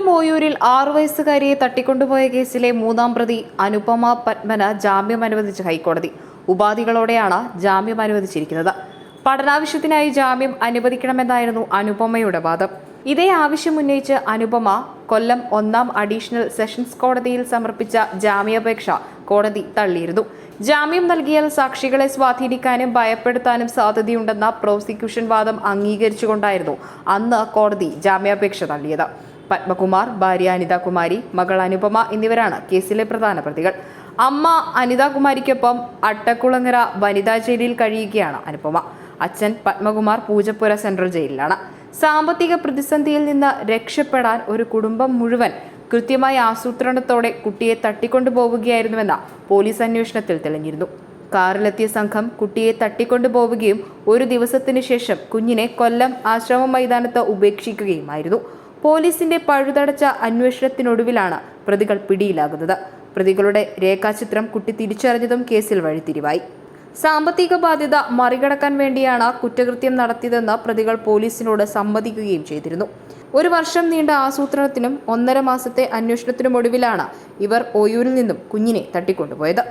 കൊല്ലം ഓയൂരിൽ ആറു വയസ്സുകാരിയെ തട്ടിക്കൊണ്ടുപോയ കേസിലെ മൂന്നാം പ്രതി അനുപമ പത്മന ജാമ്യം അനുവദിച്ച ഹൈക്കോടതി. ഉപാധികളോടെയാണ് ജാമ്യം അനുവദിച്ചിരിക്കുന്നത്. പഠനാവശ്യത്തിനായി ജാമ്യം അനുവദിക്കണമെന്നായിരുന്നു അനുപമയുടെ വാദം. ഇതേ ആവശ്യം ഉന്നയിച്ച് അനുപമ കൊല്ലം ഒന്നാം അഡീഷണൽ സെഷൻസ് കോടതിയിൽ സമർപ്പിച്ച ജാമ്യാപേക്ഷ കോടതി തള്ളിയിരുന്നു. ജാമ്യം നൽകിയാൽ സാക്ഷികളെ സ്വാധീനിക്കാനും ഭയപ്പെടുത്താനും സാധ്യതയുണ്ടെന്ന പ്രോസിക്യൂഷൻ വാദം അംഗീകരിച്ചുകൊണ്ടായിരുന്നു അന്ന് കോടതി ജാമ്യാപേക്ഷ തള്ളിയത്. പത്മകുമാർ ഭാര്യ അനിതാകുമാരി മകൾ അനുപമ എന്നിവരാണ് കേസിലെ പ്രധാന പ്രതികൾ. അമ്മ അനിതാകുമാരിക്കൊപ്പം അട്ടക്കുളങ്ങര വനിതാ ജയിലിൽ കഴിയുകയാണ് അനുപമ. അച്ഛൻ പത്മകുമാർ പൂജപ്പുര സെൻട്രൽ ജയിലിലാണ്. സാമ്പത്തിക പ്രതിസന്ധിയിൽ നിന്ന് രക്ഷപ്പെടാൻ ഒരു കുടുംബം മുഴുവൻ കൃത്യമായ ആസൂത്രണത്തോടെ കുട്ടിയെ തട്ടിക്കൊണ്ടുപോവുകയായിരുന്നുവെന്ന പോലീസ് അന്വേഷണത്തിൽ തെളിഞ്ഞിരുന്നു. കാറിലെത്തിയ സംഘം കുട്ടിയെ തട്ടിക്കൊണ്ടുപോവുകയും ഒരു ദിവസത്തിനു ശേഷം കുഞ്ഞിനെ കൊല്ലം ആശ്രമ മൈതാനത്ത് ഉപേക്ഷിക്കുകയുമായിരുന്നു. പോലീസിന്റെ പഴുതടച്ച അന്വേഷണത്തിനൊടുവിലാണ് പ്രതികൾ പിടിയിലാകുന്നത്. പ്രതികളുടെ രേഖാചിത്രം കുട്ടി തിരിച്ചറിഞ്ഞതും കേസിൽ വഴിത്തിരിവായി. സാമ്പത്തിക ബാധ്യത മറികടക്കാൻ വേണ്ടിയാണ് കുറ്റകൃത്യം നടത്തിയതെന്ന് പ്രതികൾ പോലീസിനോട് സമ്മതിക്കുകയും ചെയ്തിരുന്നു. ഒരു വർഷം നീണ്ട ആസൂത്രണത്തിനും ഒന്നര മാസത്തെ അന്വേഷണത്തിനുമൊടുവിലാണ് ഇവർ ഓയൂരിൽ നിന്നും കുഞ്ഞിനെ തട്ടിക്കൊണ്ടുപോയത്.